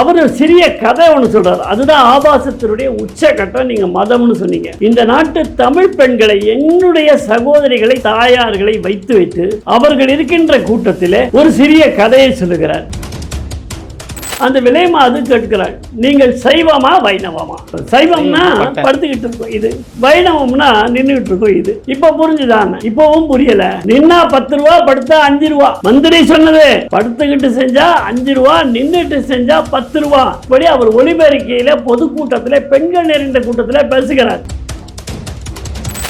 அவர் ஒரு சிறிய கதை ஒன்று சொல்றாரு. அதுதான் ஆபாசத்தினுடைய உச்சகட்டம் நீங்க மதம்னு சொன்னீங்க. இந்த நாட்டு தமிழ் பெண்களை என்னுடைய சகோதரிகளை தாயார்களை வைத்து வைத்து அவர்கள் இருக்கின்ற கூட்டத்திலே ஒரு சிறிய கதையை சொல்லுகிறார். அந்த விலைமாது கேட்கிறாள் நீங்கள் சைவமா வைணவமா? சைவம்னா. படுத்துக்கிட்டு இருக்கோம் இது. வைணவம்னா நின்றுகிட்டு இருக்கோம் இது. இப்ப புரிஞ்சுதான். இப்பவும் புரியல. நின்னா பத்து ரூபா படுத்தா அஞ்சு ரூபா. மந்திரி சொன்னது படுத்துக்கிட்டு செஞ்சா அஞ்சு ரூபா நின்றுட்டு செஞ்சா பத்து ரூபா. இப்படி அவர் ஒளிபெருக்கையில பொதுக்கூட்டத்திலே பெண்கள் நிறைந்த கூட்டத்திலே பேசுகிறார்.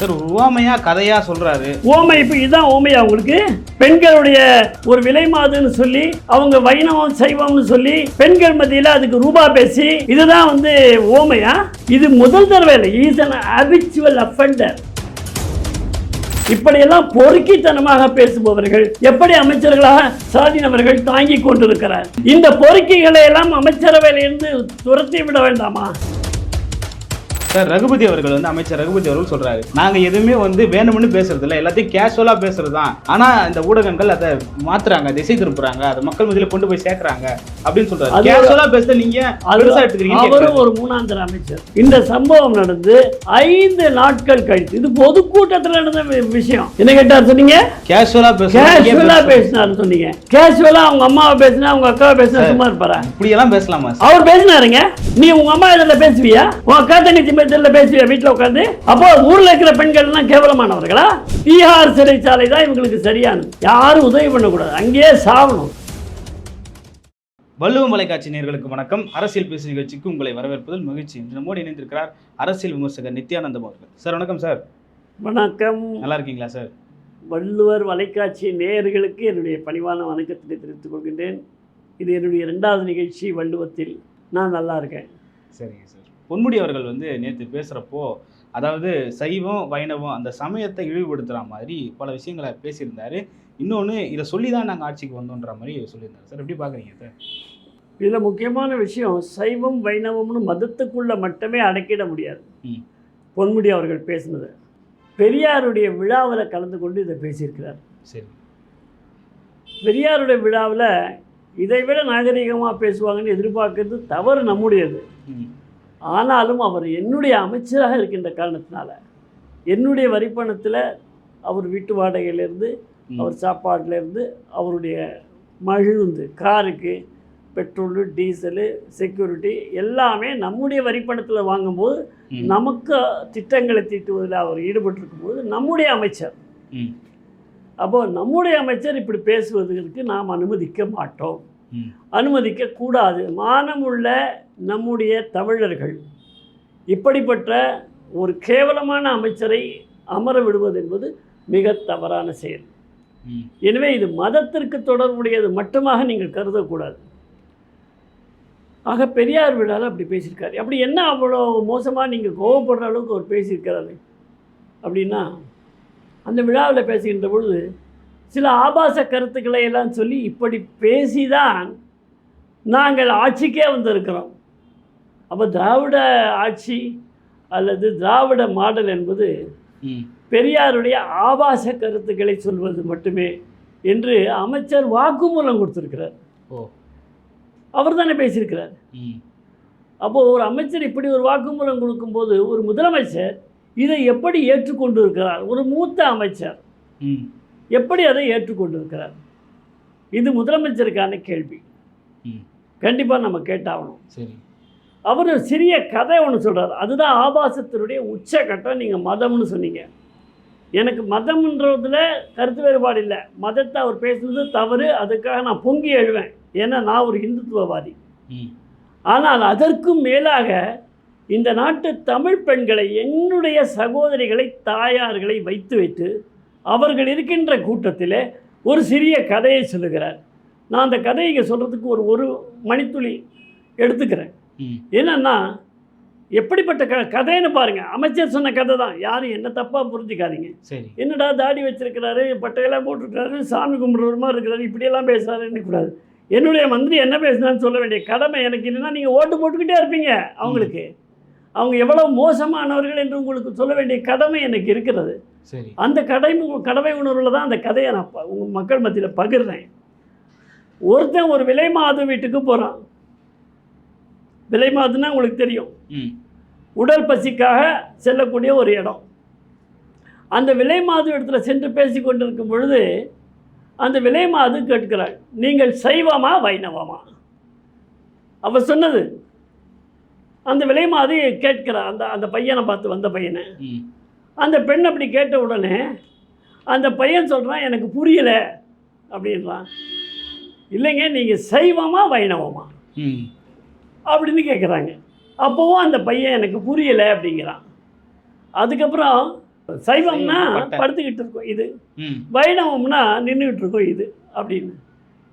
சார் உவாமையா கதையா சொல்றாரு. ஓமை இப்போ இதுதான் ஓமையா உங்களுக்கு? பெண்களுடைய ஒரு விலை மாதுன்னு சொல்லி அவங்க வைணவம் சைவம்னு சொல்லி பெண்கள் மத்தியில் அதுக்கு ரூபா பேசி இதுதான் வந்து ஓமையா இது முதல் தடவை இல்லை. இஸ் அன் அபிச்சுவல் அஃபண்டர் இப்படியெல்லாம் பொறுக்கித்தனமாக பேசுபவர்கள் எப்படி அமைச்சர்களாக ஸ்டாலின் அவர்கள் கொண்டிருக்கிறார்? இந்த பொறுக்கிகளை எல்லாம் அமைச்சரவையிலிருந்து துரத்தி விட வேண்டாமா? சார் ரகுபதி அவர்கள் வந்து அமைச்சர் ரகுபதி அவர்கள் சொல்றாரு. நாங்க எதுவுமே வந்து வேணும்னு பேசுறது இல்ல. எல்லாத்தையும் கேஷுவலா பேசுறது தான் ஆனா இந்த ஊடகங்கள் அதை மாத்துறாங்க திசை திருப்புறாங்க அதை மக்கள் மத்தியில கொண்டு போய் சேர்க்கறாங்க அப்படின்னு சொல்றாரு. கேஷுவலா பேசுறது நீங்க அவரும் ஒரு மூணாந்தர அமைச்சர். இந்த சம்பவம் நடந்து ஐந்து நாட்கள் கழித்து இது பொதுக்கூட்டத்தில் நடந்த விஷயம். என்ன கேட்டார் சொன்னீங்க? கேஷுவலா கேஷுவலா பேசினாரு சொன்னீங்க. கேஷுவலா அவங்க அம்மாவை பேசினா அவங்க அக்காவை பேசினா சும்மா இருப்பாரா? இப்படி எல்லாம் பேசலாமா அவர் பேசினாருங்க. நீ உங்க அம்மா இதில் பேசுவியா? உன் அக்கா தங்கச்சி இதில் பேசுவியா வீட்டில் உட்காந்து அப்போ ஊர்ல இருக்கிற பெண்கள் எல்லாம் கேவலமானவர்களா? பீகார் சிறைச்சாலை தான் இவங்களுக்கு சரியானது. யாரும் உதவி பண்ணக்கூடாது. அங்கேயே சாவணும். வள்ளுவ மலைக்காட்சி நேயர்களுக்கு வணக்கம். அரசியல் பேசு நிகழ்ச்சிக்கு உங்களை வரவேற்பதில் மகிழ்ச்சி. இன்று நம்மோடு இணைந்திருக்கிறார் அரசியல் விமர்சகர் நித்யானந்தம் அவர்கள். சார் வணக்கம் சார். வணக்கம். நல்லா இருக்கீங்களா சார்? வள்ளுவர் வலைக்காட்சி நேயர்களுக்கு என்னுடைய பணிவான வணக்கத்தை தெரிவித்துக் கொள்கின்றேன். இது என்னுடைய இரண்டாவது நிகழ்ச்சி வள்ளுவத்தில். நான் நல்லா இருக்கேன். சரிங்க சார். பொன்முடி அவர்கள் வந்து நேற்று பேசுகிறப்போ அதாவது சைவம் வைணவம் அந்த சமயத்தை இழிவுபடுத்துகிற மாதிரி பல விஷயங்களை பேசியிருந்தாரு. இன்னொன்று இதை சொல்லி தான் நாங்கள் ஆட்சிக்கு வந்தோன்ற மாதிரி சொல்லியிருந்தாரு. சார் எப்படி பார்க்குறீங்க சார் இதில் முக்கியமான விஷயம் சைவம் வைணவம்னு மதத்துக்குள்ள மட்டுமே அடக்கிட முடியாது. ம். பொன்முடி அவர்கள் பேசினது. பெரியாருடைய விழாவில் கலந்து கொண்டு இதை பேசியிருக்கிறார். சரி. பெரியாருடைய விழாவில் இதை விட நாகரிகமாக பேசுவாங்கன்னு எதிர்பார்க்கறது தவறு நம்முடையது. ம். ஆனாலும் அவர் என்னுடைய அமைச்சராக இருக்கின்ற காரணத்தினால என்னுடைய வரிப்பணத்தில் அவர் வீட்டு வாடகையிலேருந்து. அவர் சாப்பாட்டிலேருந்து அவருடைய மகிழுந்து காருக்கு பெட்ரோலு டீசலு செக்யூரிட்டி எல்லாமே நம்முடைய வரிப்பணத்தில் வாங்கும்போது. நமக்கு திட்டங்களை தீட்டுவதில் அவர் ஈடுபட்டிருக்கும் போது நம்முடைய அமைச்சர். ம். அப்போது நம்முடைய அமைச்சர் இப்படி பேசுவதற்கு நாம் அனுமதிக்க மாட்டோம். அனுமதிக்க கூடாது மானமுள்ள நம்முடைய தமிழர்கள் இப்படிப்பட்ட ஒரு கேவலமான அமைச்சரை அமர விடுவது என்பது மிக தவறான செயல். எனவே இது மதத்திற்கு தொடர்புடையது மட்டுமாக நீங்கள் கருதக்கூடாது. ஆக பெரியார் விழாவில் அப்படி பேசியிருக்காரு. அப்படி என்ன அவ்வளோ மோசமாக நீங்கள் கோவப்படுற அளவுக்கு அவர் பேசியிருக்கிறாரு? அப்படின்னா அந்த விழாவில் பேசுகின்ற பொழுது சில ஆபாச கருத்துக்களை எல்லாம் சொல்லி இப்படி பேசிதான் நாங்கள் ஆட்சிக்கே வந்திருக்கிறோம். அப்போ திராவிட ஆட்சி அல்லது திராவிட மாடல் என்பது பெரியாருடைய ஆபாச கருத்துக்களை சொல்வது மட்டுமே என்று அமைச்சர் வாக்குமூலம் கொடுத்திருக்கிறார். ஓ. அவர் தானே பேசியிருக்கிறார். அப்போது ஒரு அமைச்சர் இப்படி ஒரு வாக்குமூலம் கொடுக்கும்போது ஒரு முதலமைச்சர் இதை எப்படி ஏற்றுக்கொண்டு இருக்கிறார் ஒரு மூத்த அமைச்சர் எப்படி அதை ஏற்றுக்கொண்டு இருக்கிறார் இது முதலமைச்சருக்கான கேள்வி. கண்டிப்பாக நம்ம கேட்டாகணும். சரி. அவர் ஒரு சிறிய கதை ஒன்று சொல்றார். அதுதான் ஆபாசத்தினுடைய உச்சகட்டம் நீங்கள் மதம்னு சொன்னீங்க. எனக்கு மதம்ன்றதுல கருத்து வேறுபாடு இல்லை. மதத்தை அவர் பேசுனது தவறு அதுக்காக நான் பொங்கி எழுவேன். ஏன்னா நான் ஒரு இந்துத்துவவாதி. ஆனால் அதற்கும் மேலாக இந்த நாட்டு தமிழ் பெண்களை என்னுடைய சகோதரிகளை தாயார்களை வைத்து வைத்து அவர்கள் இருக்கின்ற கூட்டத்தில் ஒரு சிறிய கதையை சொல்லுகிறார். நான் அந்த கதையை இங்கே சொல்கிறதுக்கு ஒரு ஒரு மணித்துளி எடுத்துக்கிறேன். என்னன்னா எப்படிப்பட்ட க கதைன்னு பாருங்கள் அமைச்சர் சொன்ன கதை தான் யாரும் என்ன தப்பாக புரிஞ்சுக்காதீங்க. சரி. என்னடா தாடி வச்சிருக்கிறாரு பட்டையெல்லாம் போட்டிருக்கிறாரு சாமி கும்பிட்ற மாதிரி இருக்கிறாரு இப்படியெல்லாம் பேசுகிறாருன்னு கூடாது என்னுடைய மந்திரி என்ன பேசுனான்னு சொல்ல வேண்டிய கடமை எனக்கு இல்லைன்னா நீங்கள் ஓட்டு போட்டுக்கிட்டே இருப்பீங்க அவங்களுக்கு. அவங்க எவ்வளவு மோசமானவர்கள் என்று உங்களுக்கு சொல்ல வேண்டிய கடமை எனக்கு இருக்கிறது. சரி. அந்த கடமை கடமை உணர்வில் தான் அந்த கதையை நான் ப- உங்க மக்கள் மத்தியில் பகிர்றேன். ஒருத்தன் ஒரு விலை மாத வீட்டுக்கு போகிறான் விலை மாதுன்னா உங்களுக்கு தெரியும். ம். உடல் பசிக்காக செல்லக்கூடிய ஒரு இடம். அந்த விலை மாது இடத்துல சென்று பேசி கொண்டிருக்கும் பொழுது அந்த விலை மாது கேட்கிறாள். நீங்கள் சைவமா வைணவமா? அவ சொன்னது. அந்த விலை மாது கேட்கிறார் அந்த அந்த பையனை பார்த்து வந்த பையனை. அந்த பெண் அப்படி கேட்ட உடனே அந்த பையன் சொல்கிறான் எனக்கு புரியலை அப்படின்றான். இல்லைங்க நீங்கள் சைவமா வைணவமா? ம். அப்படின்னு கேட்குறாங்க அப்போவும் அந்த பையன் எனக்கு புரியலை அப்படிங்கிறான். அதுக்கப்புறம் சைவம்னா. படுத்துக்கிட்டு இருக்கோம் இது. வைணவம்னா நின்றுக்கிட்டு இருக்கோம் இது அப்படின்னு.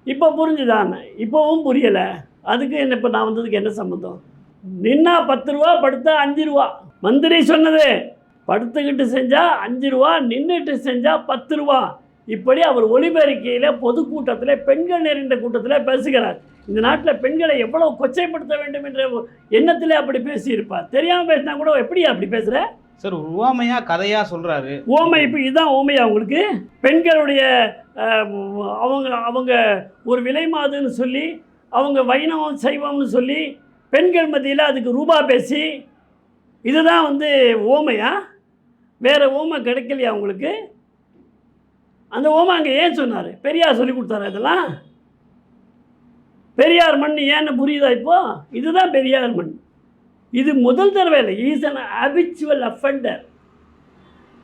இப்போ புரிஞ்சுதான். இப்போவும் புரியலை. அதுக்கு என்ன இப்போ நான் வந்ததுக்கு என்ன சம்மந்தம் நின்னா பத்து ரூபா படுத்தா அஞ்சு ரூபா. மந்திரி சொன்னது. படுத்துக்கிட்டு செஞ்சால் அஞ்சு ரூபா நின்றுட்டு செஞ்சால் பத்து ரூபா. இப்படி அவர் ஒலிபெருக்கையில் பொதுக்கூட்டத்தில் பெண்கள் நிறைந்த கூட்டத்தில் பேசுகிறார். இந்த நாட்டில் பெண்களை எவ்வளவு கொச்சைப்படுத்த வேண்டும் என்ற எண்ணத்திலே அப்படி பேசியிருப்பார். தெரியாமல் பேசினா கூட எப்படி அப்படி பேசுகிற சார் உவமையா கதையா சொல்றாரு. ஓமை இப்போ இதுதான் ஓமையா உங்களுக்கு? பெண்களுடைய அவங்க அவங்க ஒரு விலை மாதுன்னு சொல்லி அவங்க வைணவம் சைவம்னு சொல்லி பெண்கள் மத்தியில் அதுக்கு ரூபா பேசி இதுதான் வந்து ஓமையா வேறு ஓமை கிடைக்கலையா உங்களுக்கு? அந்த ஓமை அங்கே ஏன் சொன்னார்? பெரியார் சொல்லி கொடுத்தாரு இதெல்லாம்? பெரியார் மண் ஏன்னு புரியுதா இப்போ? இதுதான் பெரியார் மண். இது முதல் தடவை இல்லை. ஈஸ் அன் ஹபிச்சுவல் அஃபெண்டர்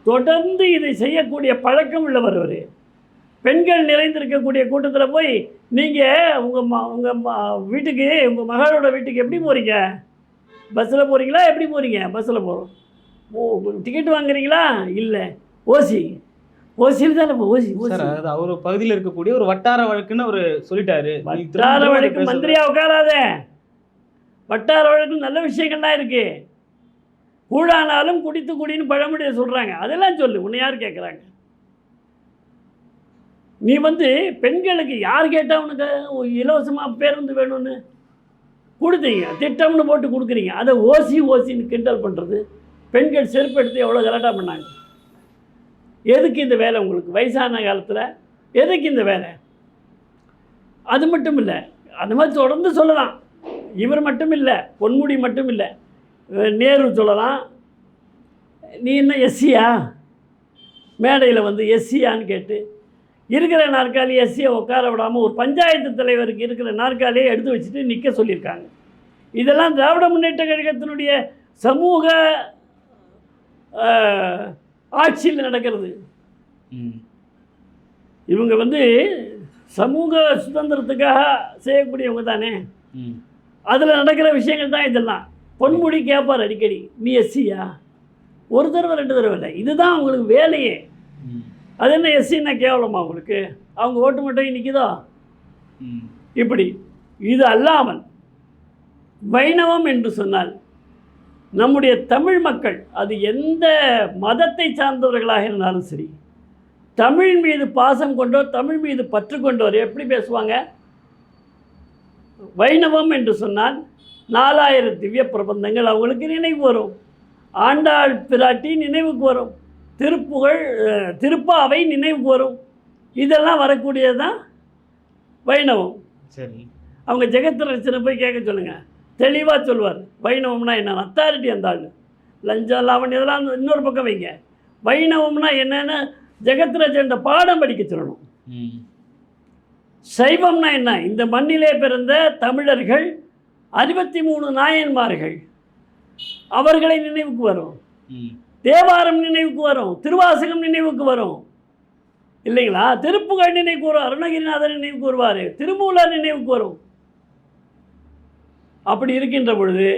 தொடர்ந்து இதை செய்யக்கூடிய பழக்கம் உள்ளவர் அவர். பெண்கள் நிறைந்திருக்கக்கூடிய கூட்டத்தில் போய் நீங்கள் உங்கள் ம உங்கள் வீட்டுக்கு உங்கள் மகளோட வீட்டுக்கு எப்படி போகிறீங்க பஸ்ஸில் போகிறீங்களா எப்படி போகிறீங்க பஸ்ஸில் போகிறோம் ஓ டிக்கெட் வாங்குறீங்களா? இல்லை. ஓசி ஓசியில் தானே ஓசி ஓசி அது அவர் பகுதியில் இருக்கக்கூடிய ஒரு வட்டார வழக்குன்னு அவர் சொல்லிட்டாரு. வட்டார வழக்கு. மந்திரியா உட்காராத. வட்டார வழக்கு நல்ல விஷயங்கள்லாம் இருக்கு. கூழானாலும் குடித்து குடின்னு பழமொழியை சொல்றாங்க. அதெல்லாம் சொல்லு உன்னை யார் கேட்குறாங்க நீ வந்து பெண்களுக்கு யார் கேட்டா உனக்கு இலவசமாக பேருந்து வேணும்னு கொடுத்தீங்க. திட்டம்னு போட்டு கொடுக்குறீங்க. அதை ஓசி ஓசின்னு கிண்டல் பண்ணுறது பெண்கள் செருப்பு எடுத்து எவ்வளோ கலாட்டா பண்ணாங்க? எதுக்கு இந்த வேலை உங்களுக்கு? வயசான காலத்தில் எதுக்கு இந்த வேலை? அது மட்டும் இல்லை அந்த மாதிரி தொடர்ந்து சொல்லலாம். இவர் மட்டும் இல்லை பொன்முடி மட்டும் இல்லை. நேரு சொல்லலாம். நீ என்ன எஸ்சியா? மேடையில் வந்து எஸ்சியான்னு கேட்டு இருக்கிற நாற்காலி எஸ்சியை உட்கார விடாமல் ஒரு பஞ்சாயத்து தலைவருக்கு இருக்கிற நாற்காலியை எடுத்து வச்சுட்டு நிற்க சொல்லியிருக்காங்க. இதெல்லாம் திராவிட முன்னேற்ற கழகத்தினுடைய சமூக ஆட்சியில் நடக்கிறது. இவங்க வந்து சமூக சுதந்திரத்துக்காக செய்யக்கூடியவங்க தானே. அதில் நடக்கிற விஷயங்கள் தான் இதெல்லாம். பொன்முடி கேட்பார் அடிக்கடி நீ எஸ்சியா? ஒரு தடவை ரெண்டு தடவை இல்லை. இதுதான் அவங்களுக்கு வேலையே. அது என்ன எஸ்சின்னா கேவலமா அவங்களுக்கு? அவங்க ஓட்டு மட்டும் நிற்குதோ இப்படி. இது அல்லாமல் வைணவம் என்று சொன்னால் நம்முடைய தமிழ் மக்கள் அது எந்த மதத்தை சார்ந்தவர்களாக இருந்தாலும் சரி தமிழ் மீது பாசம் கொண்டோர் தமிழ் மீது பற்று கொண்டோர் எப்படி பேசுவாங்க? வைணவம் என்று சொன்னால் நாலாயிரம் திவ்ய பிரபந்தங்கள் அவங்களுக்கு நினைவு வரும். ஆண்டாள் பிராட்டி நினைவுக்கு வரும். திருப்புகழ் திருப்பாவை நினைவுக்கு வரும். இதெல்லாம் வரக்கூடியது தான் வைணவம். சரி. அவங்க ஜெகத்ரட்சனை போய் கேட்க சொல்லுங்க. தெளிவாக சொல்லுவார் வைணவம்னா என்ன அத்தாரிட்டி அந்த ஆள். லஞ்சம் லாவணி இதெல்லாம் இன்னொரு பக்கம் வைங்க. வைணவம்னா என்னன்னு ஜெகத்ரட்சன் பாடம் படிக்க சொல்லணும். சைவம்னா என்ன? இந்த மண்ணிலே பிறந்த தமிழர்கள் அறுபத்தி மூணு நாயன்மார்கள் அவர்களை நினைவுக்கு வரும். தேவாரம் நினைவுக்கு வரும். திருவாசகம் நினைவுக்கு வரும். இல்லைங்களா? திருப்புகழ் நினைவுக்கு வரும் அருணகிரிநாதர் நினைவுக்கு வருவார். திருமூலர் நினைவுக்கு வரும். அப்படி இருக்கின்ற பொழுது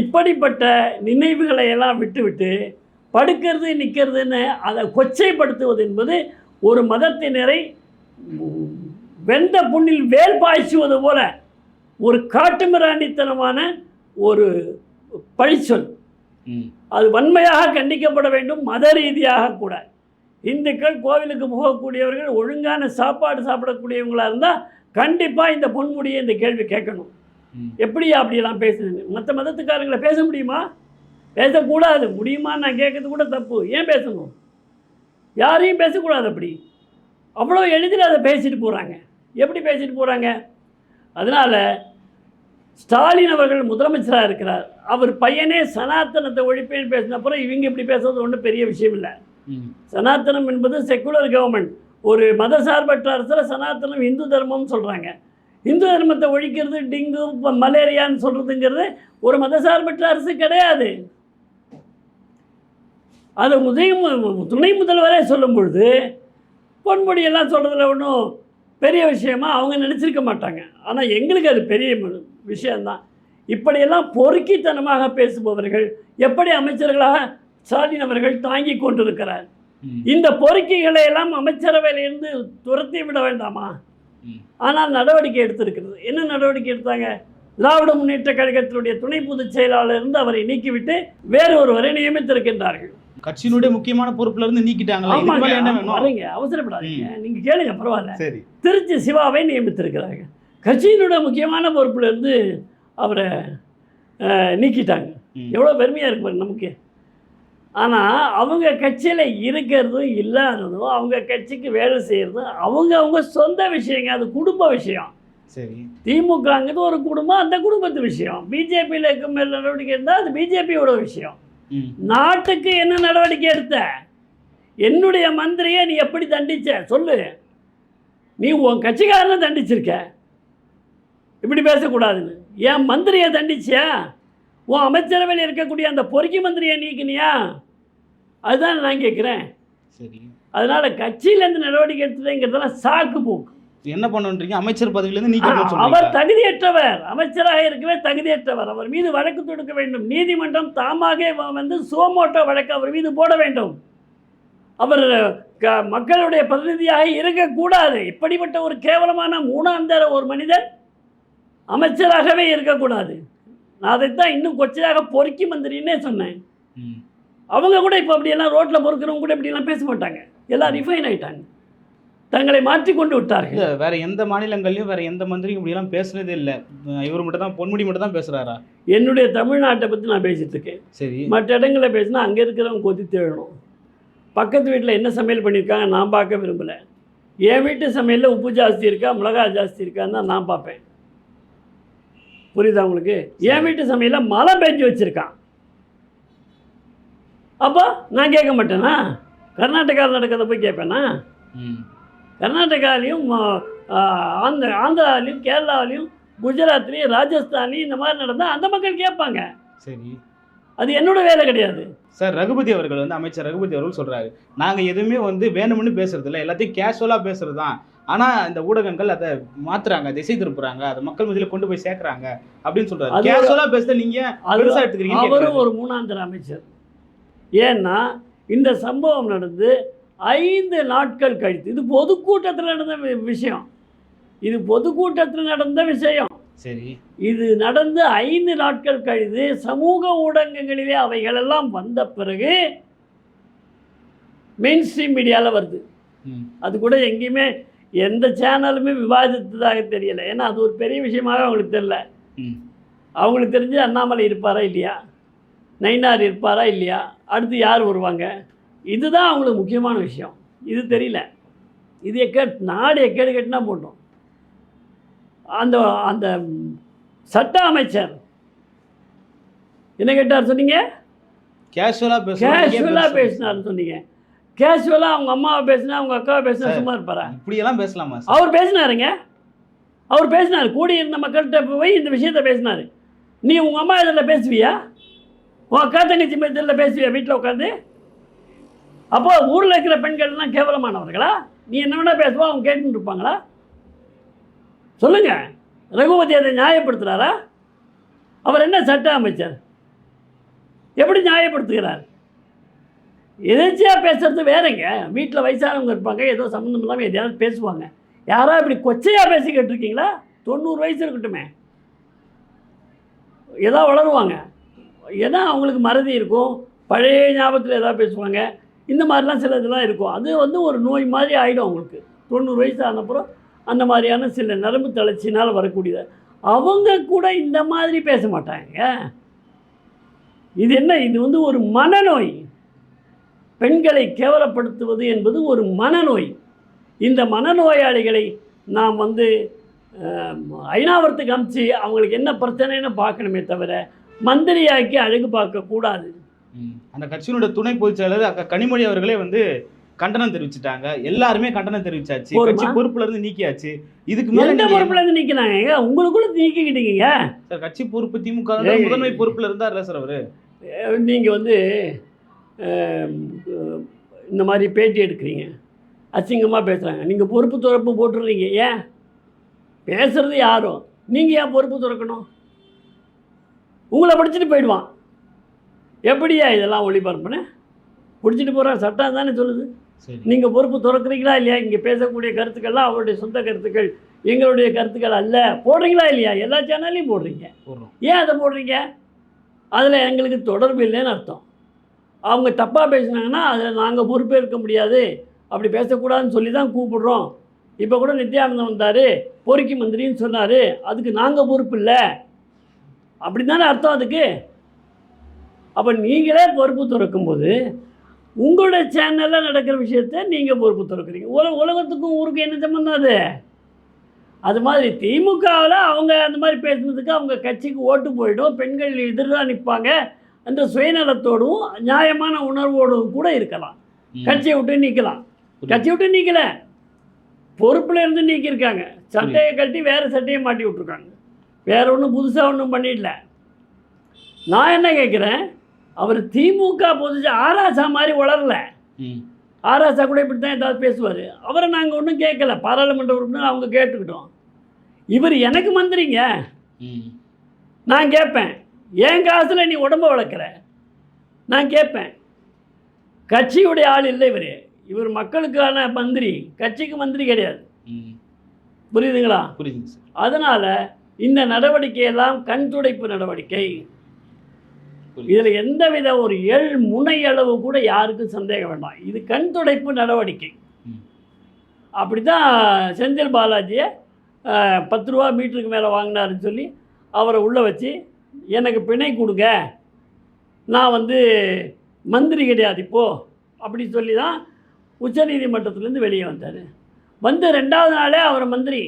இப்படிப்பட்ட நினைவுகளை எல்லாம் விட்டுவிட்டு படுக்கிறது நிற்கிறதுன்னு அதை கொச்சைப்படுத்துவது என்பது ஒரு மதத்தினரை வெந்த புண்ணில் வேல் பாய்ச்சுவது போல ஒரு காட்டுமிராண்டித்தனமான ஒரு பழிச்சொல். அது வன்மையாக கண்டிக்கப்பட வேண்டும் மத ரீதியாக கூட. இந்துக்கள் கோவிலுக்கு போகக்கூடியவர்கள் ஒழுங்கான சாப்பாடு சாப்பிடக்கூடியவங்களா இருந்தால் கண்டிப்பாக இந்த பொன்முடியை இந்த கேள்வி கேட்கணும். எப்படி அப்படியெல்லாம் பேசுறது மற்ற மதத்துக்காரங்களை பேச முடியுமா? பேசக்கூடாது. முடியுமான்னு நான் கேட்கறது கூட தப்பு. ஏன் பேசணும்? யாரையும் பேசக்கூடாது அப்படி. அவ்வளோ எளிதில் அதை பேசிட்டு போகிறாங்க எப்படி பேசிட்டு போகிறாங்க அதனால் ஸ்டாலின் அவர்கள் முதலமைச்சராக இருக்கிறார். அவர் பையனே சனாதனத்தை ஒழிப்பேன்னு பேசின அப்புறம் இவங்க இப்படி பேசுறது ஒன்றும் பெரிய விஷயம் இல்லை. ம். சனாதனம் என்பது செக்குலர் கவர்மெண்ட் ஒரு மதசார்பற்ற அரசில் சனாதனம் இந்து தர்மம்னு சொல்கிறாங்க இந்து தர்மத்தை ஒழிக்கிறது டிங்கு மலேரியான்னு சொல்கிறதுங்கிறது ஒரு மதசார்பற்ற அரசு கிடையாது அது உதய துணை முதல்வரே சொல்லும் பொழுது பொன்முடி எல்லாம் சொல்கிறதுல ஒன்றும் பெரிய விஷயமா அவங்க நினச்சிருக்க மாட்டாங்க ஆனால் எங்களுக்கு அது பெரிய விஷயம்தான் இப்படியெல்லாம் பொறுக்கித்தனமாக பேசுபவர்கள் எப்படி அமைச்சர்களாக ஸ்டாலின் அவர்கள் தாங்கி கொண்டிருக்கிறார். இந்த பொறுக்கிகளை எல்லாம் அமைச்சரவையிலிருந்து துரத்தி விட வேண்டாமா. ஆனால் நடவடிக்கை எடுத்திருக்கிறது. என்ன நடவடிக்கை எடுத்தாங்க? திராவிட முன்னேற்ற கழகத்தினுடைய துணை பொதுச் செயலாளர் இருந்து அவரை நீக்கிவிட்டு வேறு ஒருவரை நியமித்திருக்கின்றார்கள். கட்சியினுடைய முக்கியமான பொறுப்புல இருந்து வேணும்? வரீங்க அவசரப்படாதீங்க. நீங்க கேளுங்க பரவாயில்ல. சரி. திருச்சி சிவாவை நியமித்திருக்கிறாங்க கட்சியினுடைய முக்கியமான பொறுப்புல இருந்து அவரை நீக்கிட்டாங்க. ம். எவ்வளோ பெருமையாக இருக்கு பாருங்க நமக்கு. ஆனால் அவங்க கட்சியில் இருக்கிறதும் இல்லாததும் அவங்க கட்சிக்கு வேலை செய்கிறதும் அவங்க அவங்க சொந்த விஷயங்க அது குடும்ப விஷயம். சரி. திமுகங்கிறது ஒரு குடும்பம் அந்த குடும்பத்து விஷயம். பிஜேபியில் இருக்க மேல் நடவடிக்கை இருந்தால் அது பிஜேபியோட விஷயம். நாட்டுக்கு என்ன நடவடிக்கை எடுத்த? என்னுடைய மந்திரியை நீ எப்படி தண்டிச்ச? சொல்லு. நீ உன் கட்சிக்காரனை தண்டிச்சிருக்க. இப்படி பேசக்கூடாதுன்னு. என் மந்திரியை தண்டிச்சியா? உன் அமைச்சரவையில் இருக்கக்கூடிய அந்த பொறுக்கி மந்திரியை நீக்கினியா? அதுதான் நான் கேட்குறேன். சரி. அதனால் கட்சியிலேருந்து நடவடிக்கை எடுத்ததுங்கிறதெல்லாம் சாக்கு போக்கு. என்ன பண்ணணுன்றீங்க அமைச்சர் பதவியில இருந்து நீக்கணும்னு அவர் தகுதியற்றவர். அமைச்சராக இருக்கவே தகுதியற்றவர். அவர் மீது வழக்கு தொடுக்க வேண்டும். நீதிமன்றம் தாமாக வந்து சுவமோட்டோ வழக்கு அவர் மீது போட வேண்டும். அவர் க- மக்களுடைய பிரதிநிதியாக இருக்கக்கூடாது. இப்படிப்பட்ட ஒரு கேவலமான மூணாந்தர ஒரு மனிதர் அமைச்சராகவே இருக்கக்கூடாது. நான் அதைத்தான் இன்னும் கொச்சையாக பொறுக்கி மந்திரின்னே சொன்னேன். அவங்க கூட இப்போ அப்படியெல்லாம் ரோட்டில் பொறுக்கிறவங்க கூட இப்படியெல்லாம் பேச மாட்டாங்க. எல்லாம் ரிஃபைன் ஆயிட்டாங்க. தங்களை மாற்றி கொண்டு விட்டார்கள். வேற எந்த மாநிலங்கள்லயும் வேற எந்த மந்திரியும் இப்படி எல்லாம் பேசுனதே இல்ல. இவர் மட்டும் தான் பொன்முடி மட்டும் தான் பேசுறாரா? என்னுடைய தமிழ்நாட்டை பற்றி நான் பேசிட்டு இருக்கேன். சரி. மற்ற இடங்களில் பேசினா அங்கே இருக்கிறவங்க கொதி தேழணும் பக்கத்து வீட்டில் என்ன சமையல் பண்ணியிருக்காங்க நான் பார்க்க விரும்பலை. என் வீட்டு சமையலில் உப்பு ஜாஸ்தி இருக்கா மிளகா ஜாஸ்தி இருக்கான்னு தான் நான் பார்ப்பேன். புரியுதா உங்களுக்கு? என் வீட்டு சமையலில் மழை பெஞ்சு வச்சுருக்கான். அப்போ நான் கேட்க மாட்டேனா? கர்நாடகாவில் நடக்கிறத போய் கேட்பேனா. கர்நாடகாலையும் ஆந்திர ஆந்திராலையும் கேரளாவிலையும் குஜராத்லேயும் ராஜஸ்தான்லையும் இந்த மாதிரி நடந்தால் அந்த மக்கள் கேட்பாங்க. சரி. அது என்னோட வேலை கிடையாது. சார் ரகுபதி அவர்கள் வந்து அமைச்சர் ரகுபதி அவர்கள் சொல்றாரு. நாங்க எதுவுமே வந்து வேணும்னு பேசுறது இல்ல எல்லாத்தையும் கேஷுவலா பேசுறது தான் ஆனா இந்த ஊடகங்கள் அதை மாத்துறாங்க திசை திருப்புறாங்க அதை மக்கள் மத்தியில கொண்டு போய் சேர்க்கறாங்க அப்படின்னு சொல்றாரு. கேஷுவலா பேசுறத நீங்க பெருசா எடுத்துக்கிறீங்க அவரும் ஒரு மூணாந்தர அமைச்சர். ஏன்னா இந்த சம்பவம் நடந்து ஐந்து நாட்கள் கழித்து இது பொதுக்கூட்டத்தில் நடந்த விஷயம். இது பொதுக்கூட்டத்தில் நடந்த விஷயம். சரி. இது நடந்து ஐந்து நாட்கள் கழித்து சமூக ஊடகங்களிலே அவைகளெல்லாம் வந்த பிறகு மெயின் ஸ்ட்ரீம் மீடியாவில் வருது. அது கூட எங்கேயுமே எந்த சேனலுமே விவாதித்ததாக தெரியல. ஏன்னா அது ஒரு பெரிய விஷயமாவே அவங்களுக்கு தெரியல. ம். அவங்களுக்கு தெரிஞ்சு அண்ணாமலை இருப்பாரா இல்லையா? நைனார் இருப்பாரா இல்லையா? அடுத்து யார் வருவாங்க? இதுதான் அவங்களுக்கு முக்கியமான விஷயம். இது தெரியல. இது எக்க நாடு எக்கேடு கட்டினா போட்டோம். அந்த அந்த சட்ட அமைச்சர் என்ன கேட்டார் சொன்னீங்க? கேஷுவலா பேசுறோம் கேஷுவலாக பேசினார்னு சொன்னீங்க. கேஷுவலாக அவங்க அம்மாவை பேசினா அவங்க அக்காவை பேசினா. சும்மா இருப்பாரா? இப்படி எல்லாம் பேசலாமா அவர் பேசினாருங்க. அவர் பேசினார். கூடியிருந்த மக்கள்கிட்ட போய் இந்த விஷயத்த பேசினார். நீ உங்கள் அம்மா இதில் பேசுவியா? உன் அக்கா தங்கச்சி இதில் பேசுவியா? வீட்டில் உட்காந்து அப்போ ஊரில் இருக்கிற பெண்கள்லாம் கேவலமானவர்களா? நீ என்ன வேணா பேசுவா அவங்க கேட்டுட்டு இருப்பாங்களா? சொல்லுங்க. ரகுபதி அதை நியாயப்படுத்துகிறாரா அவர் என்ன சட்ட அமைச்சர்? எப்படி நியாயப்படுத்துகிறார்? எதிர்ச்சியாக பேசுகிறது வேறங்க. வீட்டில் வயசானவங்க இருப்பாங்க ஏதோ சம்மந்தம் இல்லாமல் எதையாவது பேசுவாங்க. யாரோ இப்படி கொச்சையாக பேசிக்கிட்டு இருக்கீங்களா? தொண்ணூறு வயசு இருக்கட்டுமே. ஏதோ வளருவாங்க. ஏன்னா அவங்களுக்கு மறதி இருக்கும். பழைய ஞாபகத்தில் எதாவது பேசுவாங்க. இந்த மாதிரிலாம் சில இதெல்லாம் இருக்கும். அது வந்து ஒரு நோய் மாதிரி ஆகிடும் அவங்களுக்கு. தொண்ணூறு வயசு ஆனப்புறம் அந்த மாதிரியான சில நரம்பு தளர்ச்சினால் வரக்கூடியது. அவங்க கூட இந்த மாதிரி பேச மாட்டாங்க. இது என்ன? இது வந்து ஒரு மனநோய். பெண்களை கேவலப்படுத்துவது என்பது ஒரு மனநோய். இந்த மனநோயாளிகளை நாம் வந்து ஐநாவரத்துக்கு அமிச்சு அவங்களுக்கு என்ன பிரச்சனைன்னு பார்க்கணுமே தவிர மந்திரியாக்கி அழகு பார்க்கக்கூடாது. அந்த கட்சியினுடைய துணை பொதுச் செயலர் அக்கா கனிமொழி அவர்களே வந்து கண்டனம் தெரிவிச்சிட்டாங்க. எல்லாருமே கண்டனம் தெரிவிச்சாச்சு? கட்சி பொறுப்புல இருந்து நீக்கியாச்சு. இதுக்கு மேல எந்த நீங்க பொறுப்புல இருந்து நீக்கினாங்க உங்களுக்குள்ள நீக்கிக்கிட்டீங்க? சார் கட்சி பொறுப்பு திமுக. முதன்மை பொறுப்புல இருந்தார்ல சார் அவரு? நீங்கள் வந்து இந்த மாதிரி பேட்டி எடுக்கிறீங்க. அசிங்கமாக பேசுகிறாங்க நீங்கள் பொறுப்பு துறப்பு போட்டுடுறீங்க ஏன்? பேசுறது யாரோ நீங்கள் ஏன் பொறுப்பு துறக்கணும்? உங்களை படிச்சுட்டு போயிடுவான். எப்படியா இதெல்லாம் ஒளிபரப்புனேன்? பிடிச்சிட்டு போகிற சட்டம் தானே சொல்லுது. நீங்கள் பொறுப்பு துறக்குறீங்களா இல்லையா? இங்கே பேசக்கூடிய கருத்துக்கள்லாம் அவருடைய சொந்த கருத்துக்கள் எங்களுடைய கருத்துக்கள் அல்ல. போடுறீங்களா இல்லையா? எல்லா சேனல்லையும் போடுறீங்க. ஏன் அதை போடுறீங்க? அதில் எங்களுக்கு தொடர்பு இல்லைன்னு அர்த்தம். அவங்க தப்பாக பேசுனாங்கன்னா அதில் நாங்கள் பொறுப்பேற்க முடியாது. அப்படி பேசக்கூடாதுன்னு சொல்லி தான் கூப்பிடுறோம். இப்போ கூட நித்யானந்தம் வந்தார் பொறுக்கி மந்திரின்னு சொன்னார். அதுக்கு நாங்கள் பொறுப்பு இல்லை. அப்படி தானே அர்த்தம் அதுக்கு? அப்போ நீங்களே பொறுப்பு துறக்கும்போது உங்களுடைய சேனலில் நடக்கிற விஷயத்த நீங்கள் பொறுப்பு துறக்குறீங்க. உல உலகத்துக்கும் ஊருக்கும் என்ன சம்மந்தம் அது? அது மாதிரி திமுகவில் அவங்க அந்த மாதிரி பேசுனதுக்கு அவங்க கட்சிக்கு ஓட்டு போயிடும் பெண்கள் எதிராக நிற்பாங்க அந்த சுயநலத்தோடும் நியாயமான உணர்வோடும் கூட இருக்கலாம். கட்சியை விட்டு நீக்கலாம். கட்சியை விட்டு நீக்கல. பொறுப்பில் இருந்து நீக்கியிருக்காங்க. சட்டையை கட்டி வேறு சட்டையை மாட்டி விட்ருக்காங்க வேற ஒன்றும் புதுசாக ஒன்றும் பண்ணிடல. நான் என்ன கேட்குறேன் அவர் திமுக பொதுச்சு ஆராசா மாதிரி வளரல. ஆராசா கூட இப்படி தான் ஏதாவது பேசுவார். அவரை நாங்கள் ஒன்றும் கேட்கல பாராளுமன்ற உறுப்பினர் அவங்க கேட்டுக்கிட்டோம். இவர் எனக்கு மந்திரிங்க. நான் கேட்பேன் என் காசில் நீ உடம்ப வளர்க்குற? நான் கேட்பேன் கட்சியுடைய ஆள் இல்லை இவர். இவர் மக்களுக்கான மந்திரி. கட்சிக்கு மந்திரி கிடையாது. புரியுதுங்களா? புரியுதுங்க சார். அதனால் இந்த நடவடிக்கையெல்லாம் கண் துடைப்பு நடவடிக்கை. இதில் எந்தவித ஒரு எள் முனை அளவு கூட யாருக்கும் சந்தேகம் வேண்டாம். இது கண் துடைப்பு நடவடிக்கை. அப்படி தான் செந்தில் பாலாஜியை பத்து ரூபா மீட்டருக்கு மேலே வாங்கினாருன்னு சொல்லி அவரை உள்ளே வச்சு எனக்கு பிணை கொடுங்க. நான் வந்து மந்திரி கிடையாது இப்போது அப்படி சொல்லி தான் உச்சநீதிமன்றத்துலேருந்து வெளியே வந்தார். வந்து ரெண்டாவது நாளே அவரை மந்திரி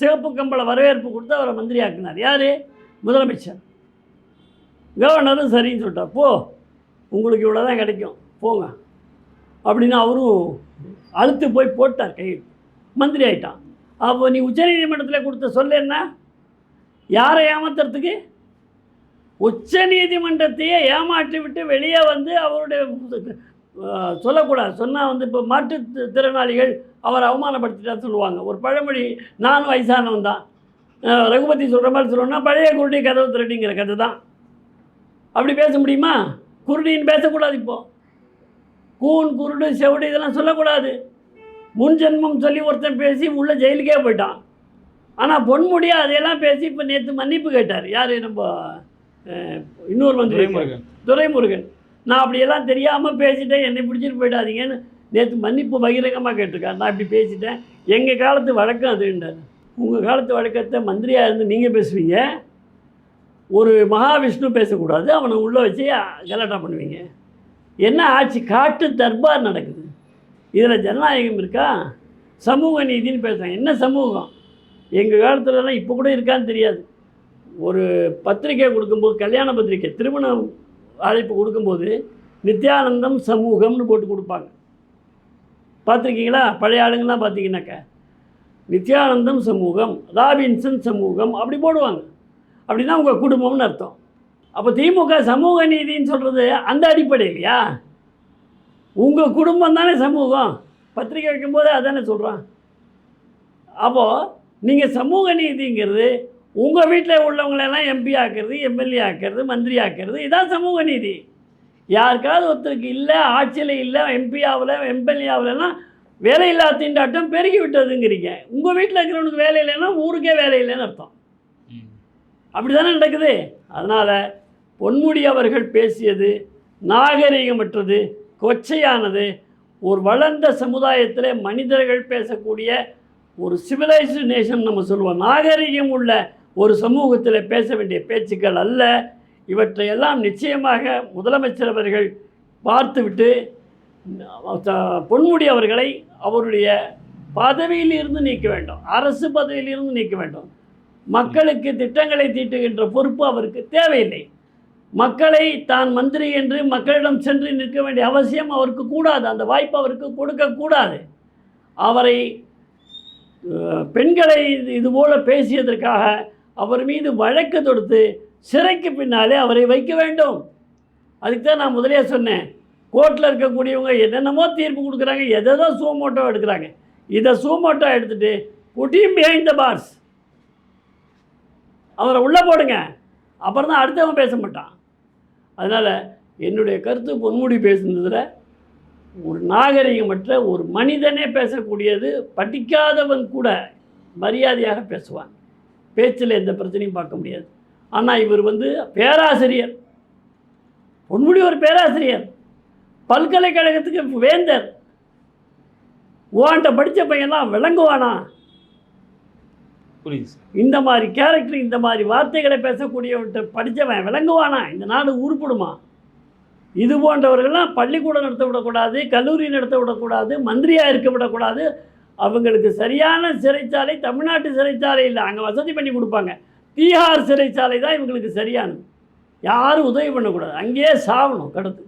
சிவப்பு கம்பள வரவேற்பு கொடுத்து அவரை மந்திரி ஆக்கினார். யார்? முதலமைச்சர். கவர்னரும் சரின்னு சொல்லிட்டார். போ உங்களுக்கு இவ்வளோ தான் கிடைக்கும். போங்க. அப்படின்னு அவரும் அழுத்து போய் போட்டார் கையில். மந்திரி ஆகிட்டான் அப்போ நீ உச்சநீதிமன்றத்தில் கொடுத்த சொல்ல என்ன? யாரை ஏமாத்துறதுக்கு? உச்சநீதிமன்றத்தையே ஏமாற்றி விட்டு வெளியே வந்து அவருடைய சொல்லக்கூடாது. சொன்னால் வந்து இப்போ மாற்று திறனாளிகள் அவர் அவமானப்படுத்திட்டா சொல்லுவாங்க. ஒரு பழமொழி நானும் வயசானவன் தான். ரகுபதி சொல்கிற மாதிரி சொல்லணும்னா பழைய குருடி கதவு திருடிங்கிற கதை தான். அப்படி பேச முடியுமா? குருடின்னு பேசக்கூடாது இப்போ. கூன் குருடு செவடு இதெல்லாம் சொல்லக்கூடாது. முன் ஜென்மம் சொல்லி ஒருத்தன் பேசி உள்ளே ஜெயிலுக்கே போயிட்டான். ஆனால் பொன்முடியா அதையெல்லாம் பேசி இப்போ நேற்று மன்னிப்பு கேட்டார். யார் நம்ம இன்னொரு மந்திரி துரைமுருகன். துரைமுருகன். நான் அப்படியெல்லாம் தெரியாமல் பேசிட்டேன். என்னை பிடிச்சிட்டு போயிடாதீங்கன்னு நேற்று மன்னிப்பு பகிரங்கமாக கேட்டிருக்கார். நான் இப்படி பேசிட்டேன். எங்கள் காலத்து வழக்கம் அதுன்றார். உங்கள் காலத்து வழக்கத்தை மந்திரியாக இருந்து நீங்கள் பேசுவீங்க. ஒரு மகாவிஷ்ணு பேசக்கூடாது. அவனை உள்ளே வச்சு கலாட்டா பண்ணுவீங்க. என்ன ஆட்சி காட்டு தர்பார் நடக்குது. இதில் ஜனநாயகம் இருக்கா? சமூக நீதின்னு பேசுகிறாங்க என்ன சமூகம்? எங்கள் காலத்துலலாம் இப்போ கூட இருக்கான்னு தெரியாது. ஒரு பத்திரிக்கை கொடுக்கும்போது கல்யாண பத்திரிக்கை திருமணம் அழைப்பு கொடுக்கும்போது நித்யானந்தம் சமூகம்னு போட்டு கொடுப்பாங்க. பார்த்துருக்கீங்களா? பழைய ஆளுங்கெல்லாம் பார்த்தீங்கன்னாக்கா நித்யானந்தம் சமூகம் ராபின்சன் சமூகம் அப்படி போடுவாங்க. அப்படின்னா உங்கள் குடும்பம்னு அர்த்தம். அப்போ திமுக சமூக நீதின்னு சொல்கிறது அந்த அடிப்படை இல்லையா உங்கள் குடும்பம் தானே சமூகம். பத்திரிக்கை வைக்கும்போது அதானே சொல்கிறான் அப்போது நீங்கள் சமூக நீதிங்கிறது உங்கள் வீட்டில் உள்ளவங்களெல்லாம் எம்பி ஆக்கிறது எம்எல்ஏ ஆக்கிறது மந்திரி ஆக்கிறது இதான் சமூக நீதி. யாருக்காவது ஒருத்தருக்கு இல்லை ஆட்சியில் இல்லை எம்பி ஆகல எம்எல்ஏ ஆகலைன்னா வேலையில்லா திண்டாட்டம் பெருகி விட்டதுங்கிறீங்க. உங்கள் வீட்டில் இருக்கிறவனுக்கு வேலை இல்லைன்னா ஊருக்கே வேலை இல்லைன்னு அர்த்தம். அப்படி தானே நடக்குது? அதனால் பொன்முடி அவர்கள் பேசியது நாகரிகமற்றது கொச்சையானது. ஒரு வளர்ந்த சமுதாயத்தில் மனிதர்கள் பேசக்கூடிய ஒரு சிவிலைஸ்டு நேஷன் நம்ம சொல்லுவோம். நாகரிகம் உள்ள ஒரு சமூகத்தில் பேச வேண்டிய பேச்சுக்கள் அல்ல. இவற்றையெல்லாம் நிச்சயமாக முதலமைச்சர் அவர்கள் பார்த்துவிட்டு பொன்முடி அவர்களை அவருடைய பதவியில் இருந்து நீக்க வேண்டும். அரசு பதவியில் இருந்து நீக்க வேண்டும். மக்களுக்கு திட்டங்களை தீட்டுகின்ற பொறுப்பு அவருக்கு தேவையில்லை. மக்களை தான் மந்திரி என்று மக்களிடம் சென்று நிற்க வேண்டிய அவசியம் அவருக்கு கூடாது. அந்த வாய்ப்பு அவருக்கு கொடுக்கக்கூடாது அவரை பெண்களை இது- இதுபோல பேசியதற்காக அவர் மீது வழக்கு தொடுத்து சிறைக்கு பின்னாலே அவரை வைக்க வேண்டும். அதுக்கு தான் நான் முதலே சொன்னேன். கோர்ட்டில் இருக்கக்கூடியவங்க என்னென்னமோ தீர்ப்பு கொடுக்குறாங்க எதோ சூமோட்டோ எடுக்கிறாங்க. இதை சூமோட்டோ எடுத்துட்டு புட்டியும் பிஹைண்ட் த பார்ஸ் அவரை உள்ளே போடுங்க. அப்புறம் தான் அடுத்தவன் பேச மாட்டான். அதனால் என்னுடைய கருத்து பொன்முடி பேசுனதில் ஒரு நாகரிகமற்ற ஒரு மனிதனே பேசக்கூடியது படிக்காதவன் கூட மரியாதையாக பேசுவான். பேச்சில் எந்த பிரச்சனையும் பார்க்க முடியாது. ஆனால் இவர் வந்து பேராசிரியர். பொன்முடி ஒரு பேராசிரியர். பல்கலைக்கழகத்துக்கு வேந்தர். ஓன்ட்ட படித்த பையன்லாம் விளங்குவானா? புரியுது இந்த மாதிரி கேரக்டர் இந்த மாதிரி வார்த்தைகளை பேசக்கூடியவன்ட்ட படித்தவன் விளங்குவானா? இந்த நாடு உருப்படுமா? இது போன்றவர்கள்லாம் பள்ளிக்கூடம் நடத்த விடக்கூடாது கல்லூரி நடத்த விடக்கூடாது மந்திரியாக இருக்க விடக்கூடாது. அவங்களுக்கு சரியான சிறைச்சாலை தமிழ்நாட்டு சிறைச்சாலை இல்லை. அங்கே வசதி பண்ணி கொடுப்பாங்க. தீஹார் சிறைச்சாலை தான் இவங்களுக்கு சரியானது. யாரும் உதவி பண்ணக்கூடாது. அங்கேயே சாகணும் கடத்து.